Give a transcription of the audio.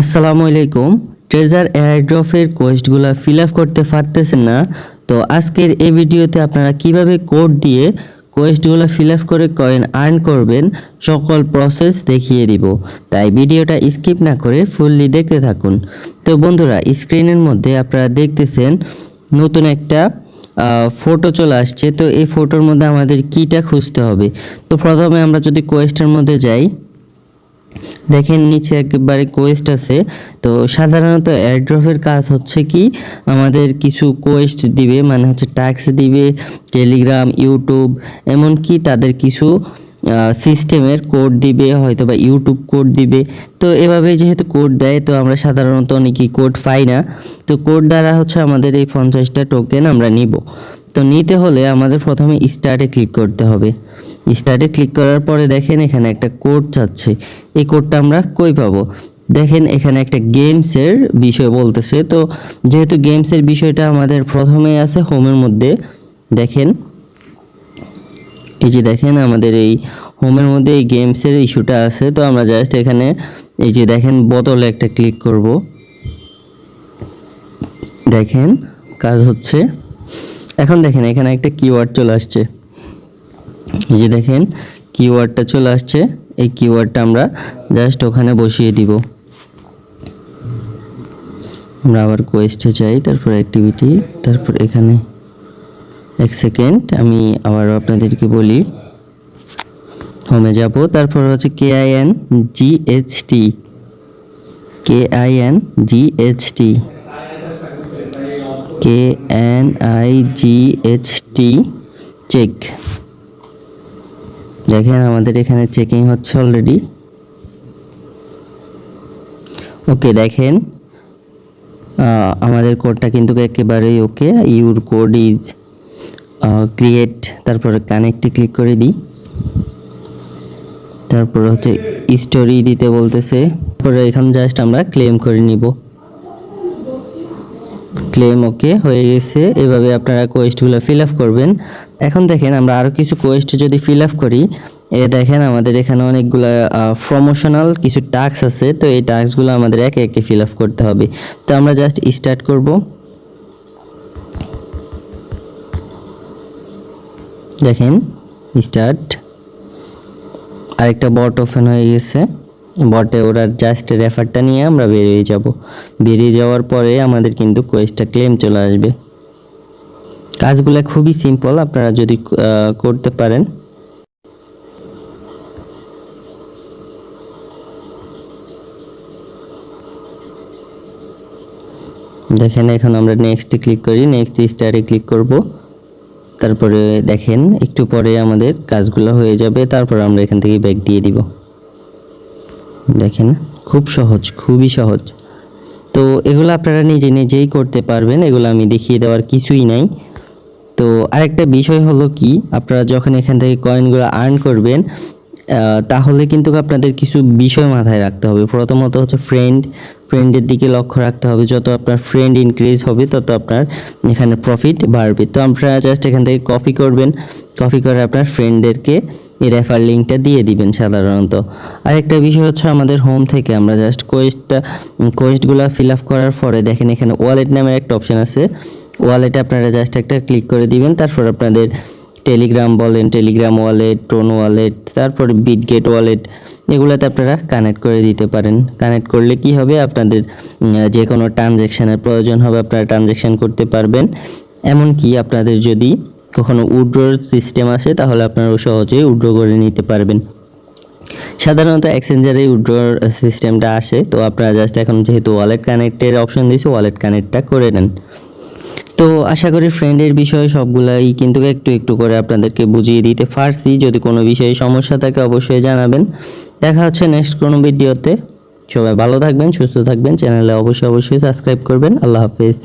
আসসালামু আলাইকুম। ট্রেজার এয়ারড্রপের কোয়েস্টগুলো ফিল আপ করতে পারতেছেন না, তো আজকের এই ভিডিওতে আপনারা কীভাবে কোড দিয়ে কোয়েস্টগুলো ফিল আপ করে কয়েন আর্ন করবেন, সকল প্রসেস দেখিয়ে দিব। তাই ভিডিওটা স্কিপ না করে ফুললি দেখতে থাকুন। তো বন্ধুরা স্ক্রিনের মধ্যে আপনারা দেখতেছেন, নতুন একটা ফটো চলে আসছে। তো এই ফটোর মধ্যে আমাদের কিটা খুঁজতে হবে। তো প্রথমে আমরা যদি কোয়েস্টের মধ্যে যাই দেখেন নিচে একেবারে কোয়েস্ট আছে। তো সাধারণত এয়ারড্রপের কাজ হচ্ছে কি, আমাদের কিছু কোয়েস্ট দিবে মানে হচ্ছে ট্যাক্স দিবে টেলিগ্রাম ইউটিউব এমনকি তাদের কিছু সিস্টেমের কোড দিবে হয়তো বা ইউটিউব কোড দিবে। তো এভাবে যেহেতু কোড দেয়, তো আমরা সাধারণত অনেকেই কোড পাই না। তো কোড দ্বারা হচ্ছে আমাদের এই পঞ্চাশটা টোকেন আমরা নিব। তো নিতে হলে আমাদের প্রথমে স্টার্টে ক্লিক করতে হবে। স্টার্টে ক্লিক করার পরে দেখেন এখানে একটা কোড চাচ্ছে এই কোডটা আমরা কই পাবো? দেখেন এখানে একটা গেমসের বিষয় বলতেছে। তো যেহেতু গেমসের বিষয়টা আমাদের প্রথমেই আছে হোমের মধ্যে, দেখেন। এই যে দেখেন আমাদের এই হোমের মধ্যে এই গেমসের ইস্যুটা আছে। তো আমরা জাস্ট এখানে এই যে দেখেন বোতলে একটা ক্লিক করব। দেখেন, কাজ হচ্ছে। এখন দেখেন এখানে একটা কিওয়ার্ড চলে আসছে। এই যে দেখেন কিওয়ার্ডটা চলে আসছে। এই কিওয়ার্ডটা আমরা জাস্ট ওখানে বসিয়ে দিব। আমরা আবার কোয়েস্টে যাই, তারপর অ্যাক্টিভিটি তারপর এখানে। এক সেকেন্ড আমি আবার আপনাদেরকে বলি। হোমে যাব, তারপর হচ্ছে K I N G H K I N G H K N I G H T check দেখেন আমাদের এখানে চেকিং হচ্ছে অলরেডি ওকে দেখেন আমাদের কোডটা কিন্তু একেবারেই okay your code is create তারপরে কানেক্টে ক্লিক করে দিই। তারপরে হচ্ছে স্টোরি দিতে বলতেছে। তারপরে এখানে জাস্ট আমরা ক্লেম করে নিব। ক্লেম ওকে হয়ে গেছে। এভাবে আপনারা কোয়েস্টগুলো ফিল আপ করবেন। এখন দেখেন আমরা আরও কিছু কোয়েস্ট যদি ফিল আপ করি, এ দেখেন আমাদের এখানে অনেকগুলো প্রমোশনাল কিছু টাস্ক আছে, তো এই টাস্কগুলো আমাদের একে একে ফিল আপ করতে হবে। তো আমরা জাস্ট স্টার্ট করব। দেখেন স্টার্ট আরেকটা বট ওপেন হয়ে গেছে। বটে, ওরা জাস্ট রেফারটা নিয়ে আমরা বেরিয়ে যাব। বেরিয়ে যাওয়ার পরে আমাদের কিন্তু কোয়েস্টটা ক্লেম চলে আসবে। কাজগুলো খুবই সিম্পল আপনারা যদি করতে পারেন। দেখেন, এখন আমরা নেক্সটে ক্লিক করি নেক্সট স্টারে ক্লিক করব। তারপরে দেখেন, একটু পরে আমাদের কাজগুলো হয়ে যাবে, তারপর আমরা এখান থেকে ব্যাক দিয়ে দিব। দেখেন, খুব সহজ, খুবই সহজ। তো এগুলো আপনারা নিজে নিজেই করতে পারবেন, এগুলো আমি দেখিয়ে দেওয়ার কিছুই নাই। তো আরেকটা বিষয় হলো কি, আপনারা যখন এখান থেকে কয়েনগুলো আর্ন করবেন তাহলে কিন্তু আপনাদের কিছু বিষয় মাথায় রাখতে হবে। প্রথমত হচ্ছে ফ্রেন্ড ফ্রেন্ডের দিকে লক্ষ্য রাখতে হবে। যত আপনার ফ্রেন্ড ইনক্রিজ হবে, তত আপনার এখানে প্রফিট বাড়বে। তো আপনারা জাস্ট এখান থেকে কপি করবেন। কপি করে আপনার ফ্রেন্ডদেরকে এই রেফার লিঙ্কটা দিয়ে দিবেন সাধারণত। আরেকটা বিষয় হচ্ছে আমাদের হোম থেকে আমরা জাস্ট কোয়েস্টটা কোয়েস্টগুলো ফিল আপ করার পরে দেখেন এখানে ওয়ালেট নামের একটা অপশন আছে। ওয়ালেটে আপনারা জাস্ট একটা ক্লিক করে দিবেন, তারপর আপনাদের টেলিগ্রাম বলেন টেলিগ্রাম ওয়ালেট টোন ওয়ালেট তারপরে বিটগেট ওয়ালেট এগুলোতে আপনারা কানেক্ট করে দিতে পারেন। কানেক্ট করলে কি হবে? আপনাদের যে কোনো ট্রানজ্যাকশানের প্রয়োজন হবে, আপনারা ট্রানজ্যাকশান করতে পারবেন। এমনকি আপনাদের যদি কখনো উইড্রোর সিস্টেম আসে, তাহলে আপনারা সহজেই উইড্রো করে নিতে পারবেন। সাধারণত এক্সচেঞ্জারে উইড্রোর সিস্টেমটা আসে, তো আপনারা জাস্ট এখন যেহেতু ওয়ালেট কানেক্টের অপশন দিয়েছে ওয়ালেট কানেক্টটা করে নেন। তো আশা করি ফ্রেন্ডের বিষয়ে সবগুলাই কিন্তু একটু একটু করে আপনাদেরকে বুঝিয়ে দিতে পারছি। যদি কোনো বিষয়ে সমস্যা থাকে অবশ্যই জানাবেন। দেখা হচ্ছে নেক্সট কোনো ভিডিওতে সবাই ভালো থাকবেন, সুস্থ থাকবেন চ্যানেলে অবশ্যই অবশ্যই সাবস্ক্রাইব করবেন। আল্লাহ হাফেজ।